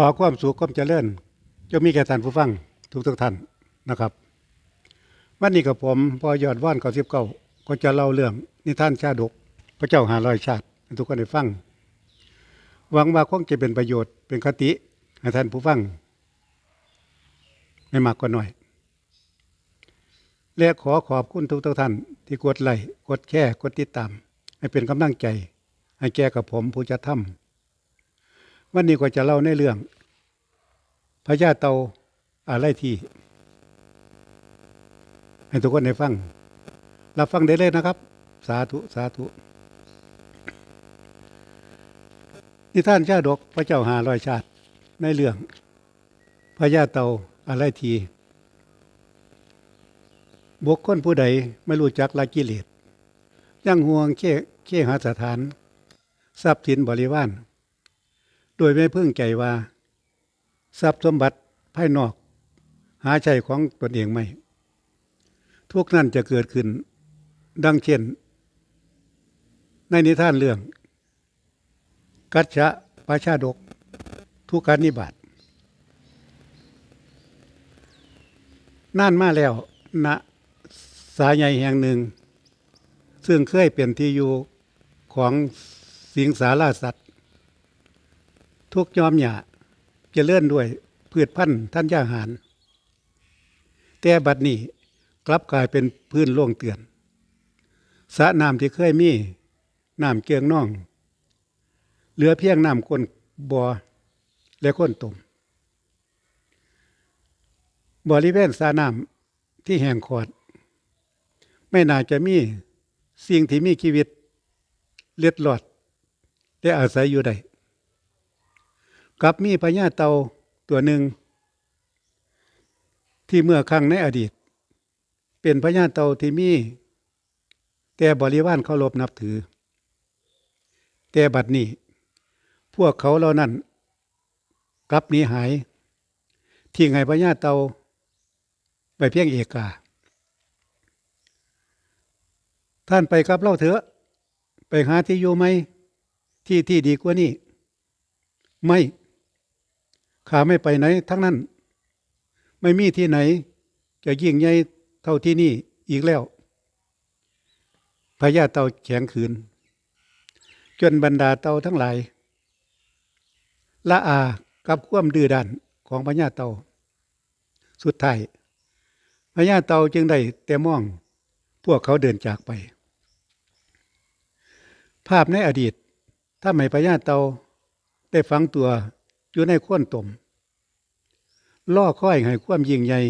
อความสุขความเจริญจะมีแก่ท่านผู้ฟังทุกทุกท่านนะครับ วันนี้กับผมพอยอดว่านเก้าสิบเก้าก็จะเล่าเรื่องนิทานชาดก พระเจ้าหาร้อยชาติทุกคนได้ฟัง หวังว่าคงจะเป็นประโยชน์เป็นคติให้ท่านผู้ฟังไม่มากก็น้อย และขอขอบคุณทุกทุกท่านที่กดไลค์กดแชร์กดติดตาม ให้เป็นกำลังใจ ให้แก่กับผมผู้จะทำ วันนี้ก็จะเล่าในเรื่อง พระญาเตาอะไรที่ ให้ทุกคนได้ฟัง รับฟังได้เลยนะครับ สาธุสาธุนิท่านชาดกพระเจ้าหาร้อยชาติ ในเรื่อง พระญาเตาอะไรทีบุคคลผู้ใดไม่รู้จักละกิเลสยังห่วงเค้เค้หาสถาน ทรัพย์สินบริวาร โดยไม่พึ่งใจว่า ทรัพย์สมบัติภายนอก หาใช่ของตนเองไม่ ทุกนั้นจะเกิดขึ้น ดังเช่น ในนิทานเรื่อง กัจฉะปาชาดก ทุกการนิบาตนั่นมาแล้วณสายใหญ่แห่งหนึ่ง ซึ่งเคยเป็นที่อยู่ของสิงสาราสัตว์ ทุกยอมหยาจะเลื่อนด้วยพืชพันธุ์ท่านย่าหาร แต่บัดนี้กลับกลายเป็นพื้นโล่งเตือนสระน้ำที่เคยมีน้ำเกียงน่อง เหลือเพียงน้ำก้นบ่อและก้นตุ่มบริเวณสระน้ำที่แห่งขอด ไม่น่าจะมีสิ่งที่มีชีวิตเล็ดลอดและอาศัยอยู่ได้ กลับมีพญาเตาตัวหนึ่ง ที่เมื่อครั้งในอดีต เป็นพญาเตาที่มี แต่บริวารเคารพนับถือ แต่บัดนี้ พวกเขาเหล่านั้นกลับหนีหายทิ้งพญาเตาไปเพียงเอกา ท่านไปกับเล่าเถอะ ไปหาที่อยู่ไหม ที่ที่ดีกว่านี้ ไม่ ข้าไม่ไปไหน ทั้งนั้น ไม่มีที่ไหน จะยิ่งใหญ่เท่าที่นี่อีกแล้วพญาเต่าแข็งขืน จนบรรดาเต่าทั้งหลาย ละอากับความดื้อด้านของพญาเต่า สุดท้ายพญาเต่าจึงได้แต่มอง พวกเขาเดินจากไป ภาพในอดีตถ้าไม่พญาเต่าได้ฝังตัว อยู่ในข้วนตมล่อค่อยให้ความยิ่งใหญ่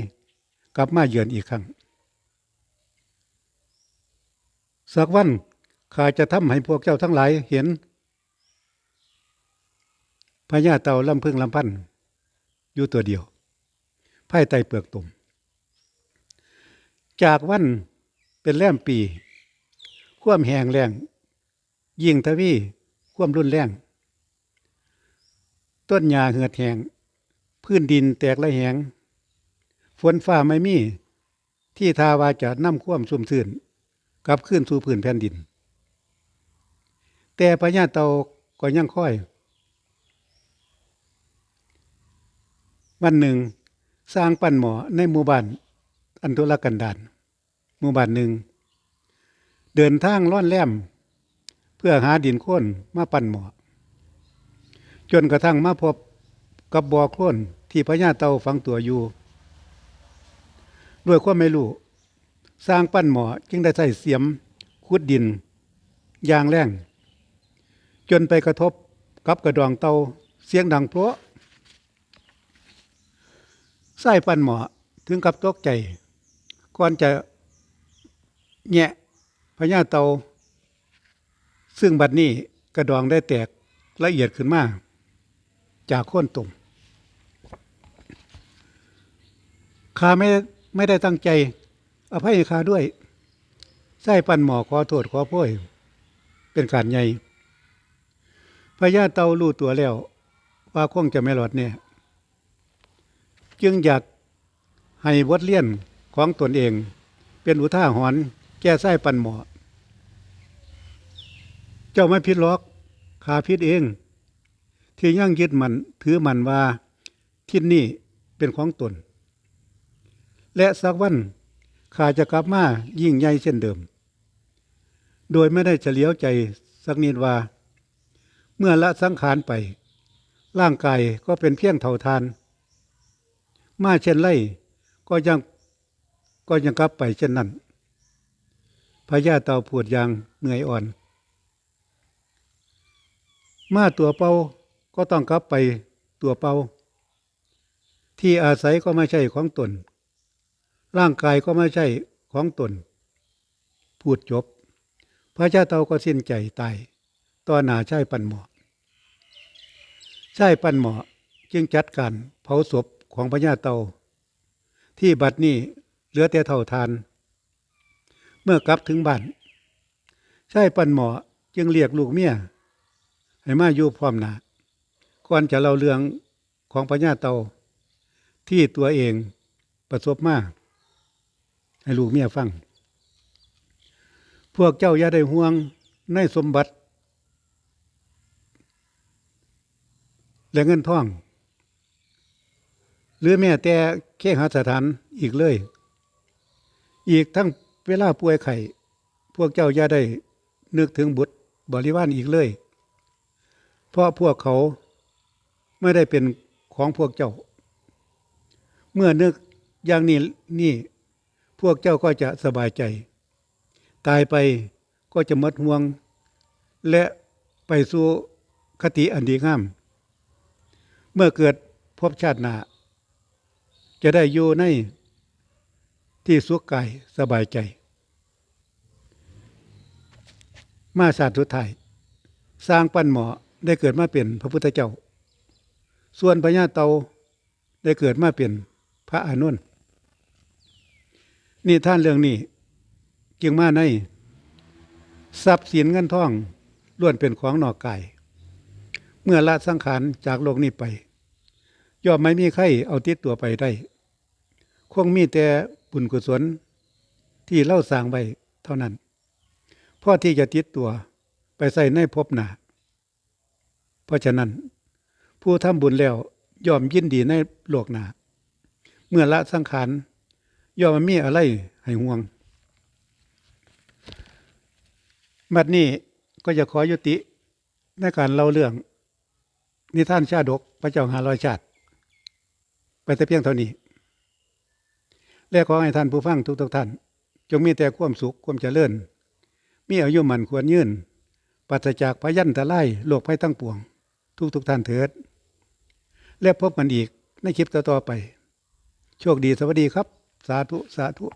กลับมาเยือนอีกครั้ง สักวันข้าจะทำให้พวกเจ้าทั้งหลายเห็นพญาเต่าลำพึงลำพันอยู่ตัวเดียวภายใต้เปลือกตุ่มจากวันเป็นแรมปี ความแหงแรง ยิ่งทวีความรุนแรง ต้นหญ้าเหือดแหงพื้นดินแตกละแหงฝนฟ้าไม่มี ที่ทาวาจะนำความสุ่มซื่นกลับขึ้นสู่พื้นแผ่นดิน แต่พญาเตาก็ยังค่อย วันหนึ่ง สร้างปั้นหมอในหมู่บ้านอันทุรกันดารหมู่บ้านหนึ่ง เดินทางล่อนแล่มเพื่อหาดินโค่นมาปั้นหมอ จนกระทั่งมาพบกับบ่อโคลนที่พญาเตาฝังตัวอยู่ ด้วยความไม่รู้สร้างปั้นหมอจึงได้ใส่เสียมขุดดินยางแรงจนไปกระทบกับกระดองเตาเสียงดังเพราะไส้ปั้นหมอถึงกับตกใจ ก่อนจะแงะพญาเตา ซึ่งบัดนี้กระดองได้แตกละเอียดขึ้นมาก จากโค้นตุ่มข้าไม่ไม่ได้ตั้งใจอภัยให้ข้าด้วยไส้ปันหมอขอโทษขอโพยเป็นการใหญ่พญาเตารู้ตัวแล้ว ว่าคงจะไม่รอดเนี่ย จึงอยากให้บทเรียนของตนเอง เป็นอุท่าหรณ์แก้ไส้ปันหมอ เจ้าไม่ผิดหรอกขาผิดเอง ที่ยังยึดมันถือมันว่าที่นี่เป็นของตน และสักวันข้าจะกลับมายิ่งใหญ่เช่นเดิม โดยไม่ได้เฉลียวใจสักนิดว่า เมื่อละสังขารไป ร่างกายก็เป็นเพียงเท่าทาน มาเช่นไรก็ยังก็ยังกลับไปเช่นนั้นพญาเต่าปวดยางเหนื่อยอ่อน มาตัวเป่า ก็ต้องกลับไปตัวเป่าที่อาศัยก็ไม่ใช่ของตน ร่างกายก็ไม่ใช่ของตน พูดจบ พระเจ้าเตาก็สิ้นใจตายต่อหน้าใช่ปันหมอใช่ปันหมอจึงจัดการเผาศพของพระญาเตา ที่บัดนี้เหลือแต่เท่าทาน เมื่อกลับถึงบ้านใช่ปันหมอจึงเรียกลูกเมียให้มาอยู่พร้อมหน้า ก่อนจะเล่าเรื่องของพญาเตาที่ตัวเองประสบมาให้ลูกเมียฟัง พวกเจ้าอย่าได้ห่วงในสมบัติ และเงินทอง หรือแม้แต่เคหสถานอีกเลย อีกทั้งเวลาป่วยไข้พวกเจ้าอย่าได้นึกถึงบุตรบริวารอีกเลย เพราะพวกเขา ไม่ได้เป็นของพวกเจ้า เมื่อนึกอย่างนี้นี่พวกเจ้าก็จะสบายใจ ตายไปก็จะหมดห่วง และไปสู่คติอันดีงาม เมื่อเกิดพบชาติหนาจะได้อยู่ในที่สุขกายสบายใจ มาศาสตร์สุดท้าย สร้างปั้นหมอได้เกิดมาเป็นพระพุทธเจ้า ส่วนพญาเตาได้เกิดมาเป็นพระอานนนี่ท่านเรื่องนี้จึงมาในทรัพย์สินเงินทองล้วนเป็นของนอกกายเมื่อละสังขารจากโลกนี้ไปย่อมไม่มีใครเอาติดตัวไปได้ คงมีแต่บุญกุศลที่เล่าสร้างไว้เท่านั้นพ่อที่จะติดตัวไปใส่ในภพหนาเพราะฉะนั้น ผู้ทำบุญแล้วย่อมยินดีในโลกหนาเมื่อละสังขารย่อมมีอะไรให้ห่วงบัดนี้ก็จะขอยุติในการเล่าเรื่อง นิทานชาดกพระเจ้าหาร้อยชาติ ไปแต่เพียงเท่านี้ และขอให้ท่านผู้ฟังทุกๆท่าน จงมีแต่ความสุขความเจริญ มีอายุมันควรยืนปราศจากพยันตะไลโลกภัยทั้งปวง ทุกๆท่านเถิด และพบกันอีกในคลิปต่อๆไป โชคดีสวัสดีครับ สาธุ สาธุ